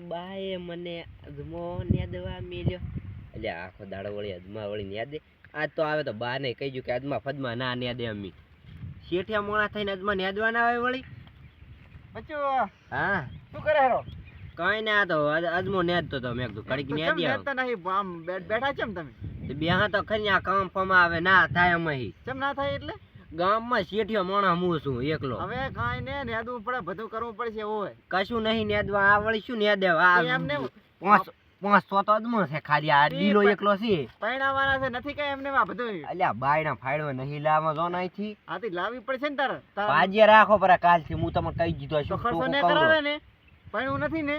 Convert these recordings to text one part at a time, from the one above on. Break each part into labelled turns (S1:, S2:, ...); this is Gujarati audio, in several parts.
S1: બાએ મને અજમો નેદવા મેલ્યો. એટલે આખો દાડો વળી અજમા વળી નેદે આજ તો આવે તો બા ને કહી કે અજમા ફદમા ના નેદે અમી. શેઠિયા મોણા થઈને અજમા નેદવા ના આવે વળી?
S2: બચ્ચો
S1: હા.
S2: શું કરે હેરો?
S1: કઈ ના તો અજ- અજમો નેદતો તો મેં કીધું કડીક નેદી આવું.
S2: નહીં? આમ બેઠા છે તમે?
S1: બે તો ખરી આ કામ ફમ આવે ના થાય અમે
S2: ચમ ના થાય એટલે?
S1: ગામમાં શેઠિયો મોણા હું છું એકલો.
S2: હવે કાંઈ ને નેદવું પડે બધું કરવું પડશે હોય
S1: કશું નહીં નેદવા આ વળી શું નેદેવા
S2: આ એમને
S1: પાંચ પાંચ સો તો અજમો છે ખાલી આ લીલો એકલો છે.
S2: પૈણાવાના છે નથી કઈ એમને આ બધું
S1: અલ્યા બાયના ફાડવા નહીં લાવવા જો નાઈથી
S2: આથી લાવવી પડશે ને તારે
S1: પાજે રાખો પર કાલથી હું તમને કહી દીધો છું
S2: ખર્ચો ને કરાવે ને? પૈણું નથી ને?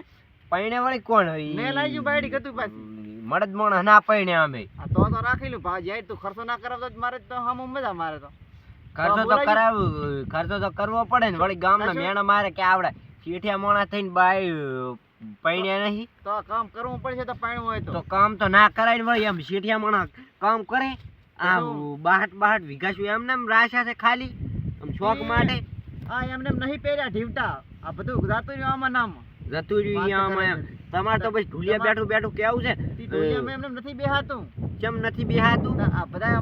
S1: પૈણે વળી કોણ
S2: હોય? મેં ગયું બાયડી ગતું પાછી.
S1: મળદ મોણા ના પૈણે અમે.
S2: તો તો રાખેલું ભાવ જાય તું ખર્ચો ના કરાવતો જ મારે તો હમ મજા મારે તો.
S1: ખર્ચો તો કરાવ ખર્ચો તો કરવો પડે ને. વળી ગામના મેણા મારે કે આવડે. શેઠિયા મોણા થઈને બાય પૈણ્યા નહીં.
S2: તો કામ કરવું પડશે તો પરણવું હોય
S1: તો. કામ તો ના કરાય ને વળી એમ. શેઠિયા મોણા કામ કરે આ બાહટ બાહટ વીઘા શું એમને એમ રાશા છે ખાલી આમ શોખ માટે.
S2: આ એમને એમ નહીં પહેર્યા ઢીવટા આ બધું જાતું રહ્યું આમાં નામ.
S1: જતું રહ્યું આમાં એમ. તમારે તો પછી ઢુલિયા બેઠું બેઠું કેવું છે?
S2: તી ઢોલિયામાં એમને નથી બેહાતું.
S1: કેમ નથી બેહાતું.
S2: આ બધા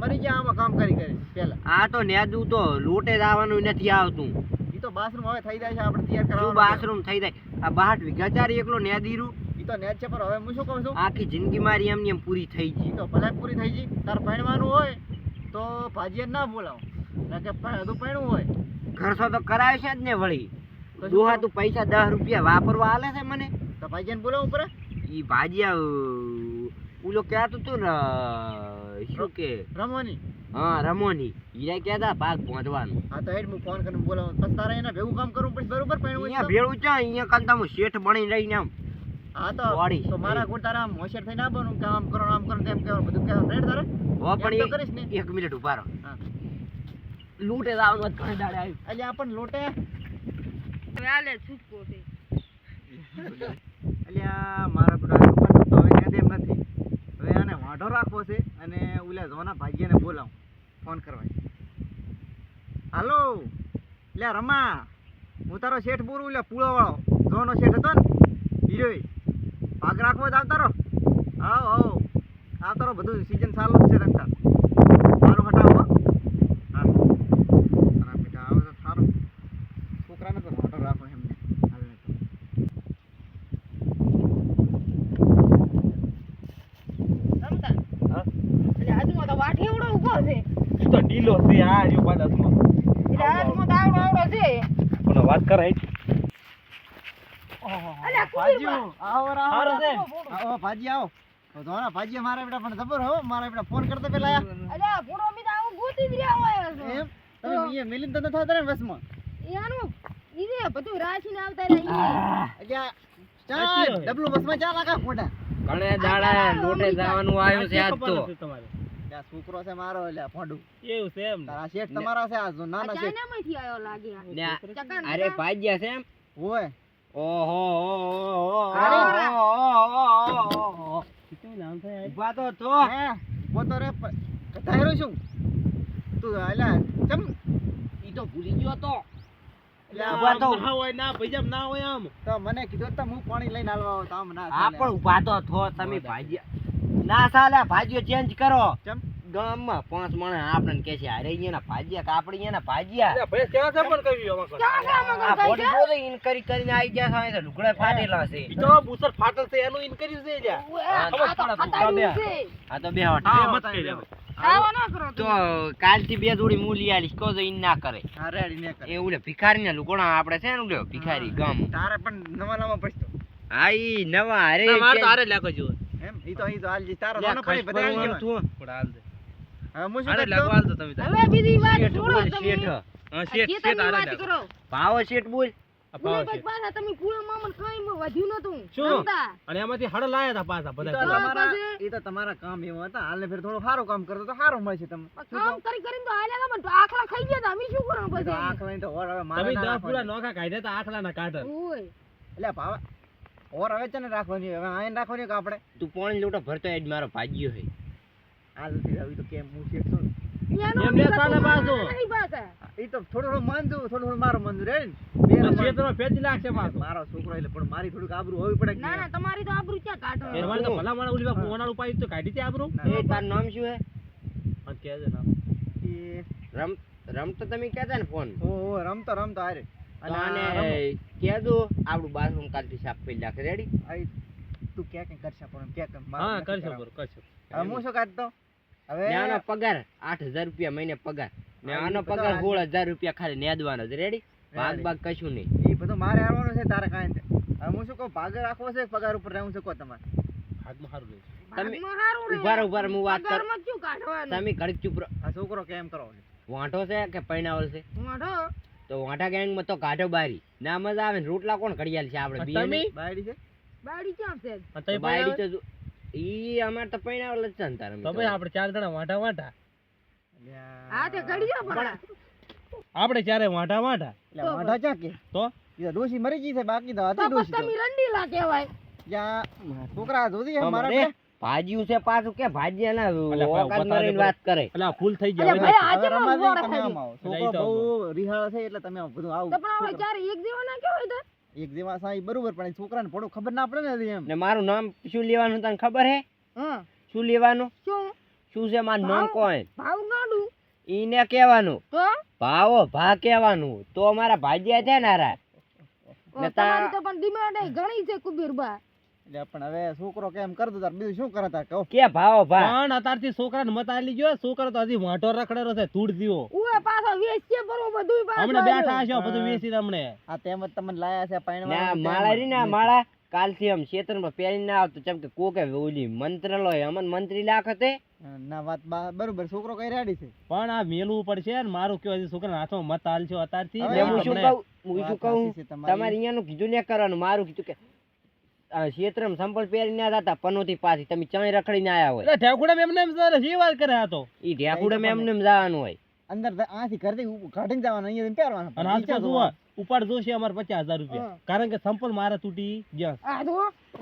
S2: મરી ગયા આમાં કામ કરી કરી પેલા
S1: આ તો નેદું તો લોટે જ આવવાનું નથી આવતું.
S2: ઈ તો બાથરૂમ હવે થઈ જાય છે આપણે તૈયાર કરવાનું
S1: બાથરૂમ થઈ જાય? આ બાહટ વીઘા ચાર એકલો નેદીરું.
S2: ઈ તો નેટ છે પણ હવે હું શું કહું છું?
S1: આખી જિંદગી મારી એમની એમ પૂરી થઈ ગઈ.
S2: તો ભલે પૂરી થઈ ગઈ. તાર પહેણવાનું હોય તો ભાજીએ ના બોલાવો. ના કે હજુ પહેણવું હોય.
S1: ખર્ચો તો કરાવે છે જ ને વળી. દોહા તું પૈસા દસ રૂપિયા વાપરવા આલે છે મને.
S2: તો ભાજીને બોલાવવું પડે?
S1: ઈ ભાજીયા ઓલો કહેતું તું ને શું કે?
S2: રમવાની.
S1: હા રમોની ઈરા કહેતા ભાગ પહોંચવાનું
S2: હા તો હેડ હું ફોન કરીને બોલાવું. પછી તારે એના ભેગું કામ કરવું પડશે બરોબર પણ
S1: અહીંયા? ભેળું છે અહીંયા કાલ તમે શેઠ બની રહીને આમ
S2: હા તો
S1: વાળી.
S2: તો મારા ગોળ તારા આમ હોશિયાર થઈ ના બનું કે આમ કરો આમ કરો તેમ કરો બધું કહેવાનું રેડ તારે?
S1: હો પણ
S2: કરીશ ને.
S1: એક- મિનિટ ઊભા રહો. લૂટે લાવવાનું ઘરે દાડે આવ્યું
S2: એટલે આપણ લૂટે. એટલે છૂટકો છે. પેલા પણ તો હવે યાદ એમ નથી હવે આને વાંઢો રાખવો છે અને ઓલા જોના ભાગ્યને બોલાવું. ફોન કરવા હાલો. લે રમા. હું તારો શેઠ બોલું લે પૂળો વાળો જોનો શેઠ હતો ને હીરોય ભાગ રાખવો જ આવતા રહો. આવો આવો. આવતા રહો, બધું સિઝન સારું જ છે રમતા મારું હટાવો હો. હા તારા બેટા આવે તો સારું છોકરાને તો વાંઢો રાખો એમને હાલે તો.
S3: તો ઢીલો છે આ રહ્યો પાછા પણ વાત કરાય
S2: ભાજીઓ, આવો રા, આવો
S3: હારું છે.
S2: રા. ભાજી આવો. તો ધોળા ભાજી મારા બેટા પણ ખબર હો મારા બેટા ફોન કરતા પેલા આયા. એમ? તમે અહીંયા મિલિન તો નતા હતા ને બસમાં અલ્યા ચા
S3: સાચી ડબલ
S2: ડબલું બસમાં ચા લાગા ફોટા
S1: ઘણે દાડા લોટે જવાનું આવ્યું છે આજ તો.
S3: તમારે?
S2: અલ્યા છોકરો છે મારો એટલે ફોડું.
S3: એવું છે એમ
S2: તારા શેઠ તમારા છે આ જો નાના શેઠ.
S1: ને આ- અરે ભાગ્યા છે એમ?
S2: ઓય
S1: ઓહો ઓહો
S2: અરે.
S1: ઊભા તો તો.
S2: હે બોતો રે કથાયરો શું તું અલ્યા ચમ?
S1: ઈ તો ભૂલી ગયો તો.
S2: અલ્યા
S3: ના હોય ના ના હોય આમ
S2: તો મને કીધું તો હું પાણી લઈને આવવા આવું આમ ના
S1: હા પણ ઊભા તો થો તમે ભાગ્યા. ના સાલા ભાજીઓ ચેન્જ કરો. ગામમાં પાંચ માણસ આપણને કે છે અરે અહીંયા ભાજીયા કાપડી આપણે ભાજીયા.
S3: ભાઈ ક્યાં છે પણ કહ્યું
S1: આ બોડી બોલે ઇનકરી કરીને આવી ગયા છે અહીં તો લુગડા ફાટેલા છે.
S3: તો બુસર ફાટલ છે એનું ઇન છે લ્યા.
S1: આ તો બે હટ
S3: મત કહી દે
S1: તો કાલથી બે જોડી મૂલી આલીશ કહો તો ઈન ના કરે.
S2: ને કર.
S1: એ ભિખારી ને લુગડા આપણે છે ને ભિખારી ગમ.
S2: તારે પણ નવા નવા પછતો
S1: હા ઈ નવા અરે
S3: તારે મારે તો
S1: કે-
S3: આરે લાગો જો
S2: એમ ઈ તો ઈ તો હાલ જી તારો નાનો પડી બધા જવાય.
S1: તું.
S3: પણ હાલ દે.
S2: હા હું શું કરતો?
S3: લાગો હાલ તો તમે તારે.
S1: શેઠ બોલ શેઠ.
S3: હા શેઠ શેઠ આરે કરો.
S1: ભાવો શેઠ બોલ.
S2: તો તમારા ઈ તો તમારા કામ એવા હતા. હાલને ફેર થોડો સારું કામ કરતો તો સારું મળશે
S4: કામ કરી કરીને તો તમે આખલા ખાઈ ગયા અમે શું કરવાનું
S2: ઈ તો
S4: પછી?
S2: તો હવે મારે ના
S3: દસ પૂરા નોખા કાઢ્યા હતા આખલાના કાઢર.
S4: ઓય.
S2: એટલે ભાવા ઓર હવે છે ને રાખવાની હવે આઈને રાખવાની કે આપણે?
S1: તું પોણી લોટો ભરતો એજ મારો ભાગ્યો હે.
S2: આ નથી આવી તો કેમ હું છે
S4: છું
S3: એમને સાલે.
S2: એ તો થોડો થોડો માનજો થોડું થોડો મારો બે નું માન.
S3: ફેંચી નાખશે પાછો.
S2: મારો છોકરો એટલે પણ મારી થોડુંક આબરૂ હોવી પડે કે
S4: ના ના તમારી તો આબરૂ ક્યાં કાઢો?
S3: તમારે તો ભલા ઓલી પાયું તો કાઢી તે આબરૂ?
S1: એ તારું નામ શું હે?
S3: છે
S2: એ
S1: રમ રમતો તમે કહેતા ને ફોન?
S2: ઓ રમતો હારે.
S1: અને
S2: અને
S1: આને કહેજો આપણું બાથરૂમ કાલથી સાફ કરી નાખે. રેડી
S2: તું ક્યાં ક્યાં કરશે પણ ક્યાં મારે
S3: હા કરશે બરો કરશે
S2: હવે હું શું કાઢતો? હવે
S1: આનો પગાર આઠ હજાર રૂપિયા મહિને પગાર. ને આનો પગાર
S2: આજે-
S1: સોળ હજાર રૂપિયા ખાલી નેદવાનો છે. રેડી ભાગ ભાગ કશું નહીં.
S2: એ બધું મારે આવવાનું છે તારે કાંઈ નથી. હવે હું શું કહું ભાગ રાખવો છે પગાર ઉપર રહેવું છે? કહો તમારે.
S3: હાથમાં સારું રહેશે.
S1: તમે
S4: ભાગમાં
S1: હું વાત કરું. તમે
S2: આ છોકરો કેમ કરો?
S1: વાંઢો છે કે પૈણાવલ છે?
S4: વાંઢો.
S1: તો વાંઢા ગેંગમાં તો કાઢો બારી ના મજા આવે ને રોટલા કોણ ઘડિયાળ છે આપણે
S3: તમે?
S1: નહીં?
S2: છે
S4: બારી ક્યાં છે?
S3: તઈ
S1: તો ઈ અમાર તો પૈણા જ છે ને તારે
S3: તો ભાઈ આપણે ચાર જણા વાંટા વાંટા
S2: આ
S4: હા તે ઘડી પણ.
S3: આપણે ચારે વાંટા વાંટા
S2: એટલે વાંટા ચા કે
S3: તો
S2: એ ડોશી મરી ગઈ છે બાકી તો
S4: તો
S2: હતી
S4: પછી
S2: તો
S4: તમે રંડીલા કહેવાય.
S2: યા છોકરા જોધી
S1: અમારા. ભાજીયું છે પાછું કે ભાજ્યા
S3: ના
S1: ઓકાત મારીને વાત કરે
S3: એટલે ફૂલ થઈ ગયા
S4: ભાઈ, આજે
S2: હવે
S4: ઊભો
S2: તમે
S4: રાખે.
S2: આમ આવો.
S3: એટલે
S2: છોકરો
S3: ઈ તો
S2: બહુ રિહાળ છે એટલે તમે બધું આવું
S4: તો પણ આપણે
S2: છોકરો.
S4: એક જેવા ના કહેવાય તો?
S2: એક જેવા સાઈ બરોબર પણ છોકરાને પડો ખબર ના પડે ને એમ
S1: ને મારું નામ શું લેવાનું તને ખબર હે
S4: હા.
S1: શું લેવાનું
S4: શું?
S1: શું છે મારું નામ
S4: કોઈ
S1: કોણ
S4: ભાવ ગાડું.
S1: ઈને કહેવાનું
S4: તો?
S1: ભાવો ભા કહેવાનું તો અમારા ભાજીયા છે ને હારા
S4: ઓ,
S1: ને તો
S4: પણ ડિમાન્ડ ઘણી છે કુબીરબા.
S2: એટલે પણ હવે છોકરો કેમ કરતો તાર બીજું શું કરે તાર કહો.
S1: કે ભાવો ભા?
S3: પણ અત્યારથી છોકરાને મત આલી ગયો છોકરો તો હજી વાંટો રખડેલો છે તૂડ દીવો.
S4: ઉવે પાછો વેચ છે બરો બધુંય પાછો
S3: હમણે બેઠા છો બધું વેચી તમને
S2: આ તેમ જ તમને લાયા છે
S1: ને
S2: ના
S1: માળા રી ના માળા. કાલ્શિયમ ક્ષેત્રમાં પહેરી ના આવતું ચમ કે કોકે ઓલી મંત્રલો અમન મંત્રી લાખતે
S2: ના વાત બરોબર છોકરો કઈ રેડી છે?
S3: પણ આ મેલવું પડશે ને મારું કયો હજી છોકરાના હાથમાં મત આલશો અત્યારથી.
S2: હવે
S1: ને
S3: ને
S1: હું શું કહું? હું શું કહું?
S2: છે તમારી.
S1: અહીંયાનું કીધું ને કરવાનું મારું કીધું કે ક્ષેત્રમાં સંપલ પહેરી ના જતા પનોતી પાછી તમે ચાય રખડીને આવ્યા હોય.
S3: ઠેકુડા સર શી વાત કરે આ તો.
S1: ઈ ઢેકુડે મેમને જવાનું હોય.
S2: અંદર આથી ઘરથી કાઢીને જવાનું અહીંયા પહેરવાનું.
S3: અને હાથ પર જુઓ ઉપાડ જોશે અમારે પચાસ હજાર રૂપિયા. કારણ કે સંપલ મારે તૂટી ગયા.
S4: આ જો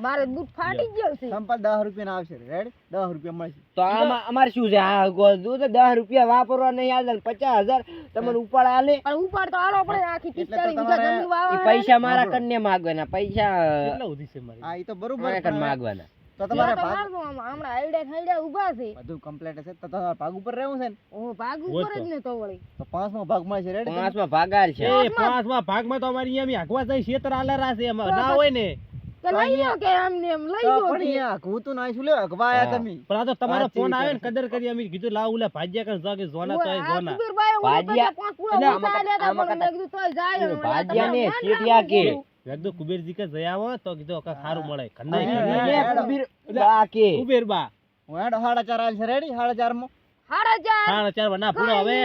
S4: મારે બૂટ ફાટી ગયો છે.
S2: સંપલ દસ રૂપિયા આવશે રેડી દસ રૂપિયા મળશે.
S1: તો આમાં અમારે શું છે? આ ગોધું તો દસ રૂપિયા વાપરવા નહીં આવે પચાસ હજાર તમને ઉપાડ આલે.
S4: પણ ઉપાડ તો આલો પડે આખી
S2: એટલે તો
S4: 45 વીઘા જમીન
S1: ઈ પૈસા મારા કન્યા માગવાના. પૈસા
S3: કેટલા ઉધી છે મારી?
S2: હા એ તો બરોબર
S1: કન માગવાના.
S2: તો તમારે ભાગ.
S4: હમણાં આઈડા ખાઈડા ઊભા છે
S2: બધું કમ્પ્લીટ છે તો તમારે ભાગ ઉપર રહેવું છે ને?
S4: ઓ ભાગ ઉપર જ ને તો વળી
S2: તો પાંચમો ભાગ મળશે રેડી
S1: પાંચમો ભાગ આલ છે.
S3: એ પાંચમા ભાગમાં તો અમારી અહીંયા આગવા જઈ ક્ષેત્ર આલેરા છે એમાં ના હોય ને.
S4: તો લઈ લો કે એમને એમ લઈ લો
S2: પણ. અહીંયા ઘૂતું ના શું લ્યો? અગવા આયા તમે.
S3: પણ આ તો તમારો ફોન આવે ને કદર કરી અમે કીધું લાવ ઉલે ભાજ્યા કર જાગે જોના તો જોના
S1: ભાજીયા-
S4: પાંચ પૂરા આલ્યા હતા,
S1: આમાં
S4: કીધું તો જાય
S1: ભાજ્યા ને
S4: તમારું
S1: કે.
S3: કીધું કુબેરજી કે જઈ આવો તો કીધું કે સારું મળે.
S1: એ કુબીર બા કે.
S3: કુબેર બા.
S2: હેડો ચાર આલ છે રેડી સાડા ચારમાં
S4: સાડા ચાર.
S3: હા ચાર બના પૂરો હવે.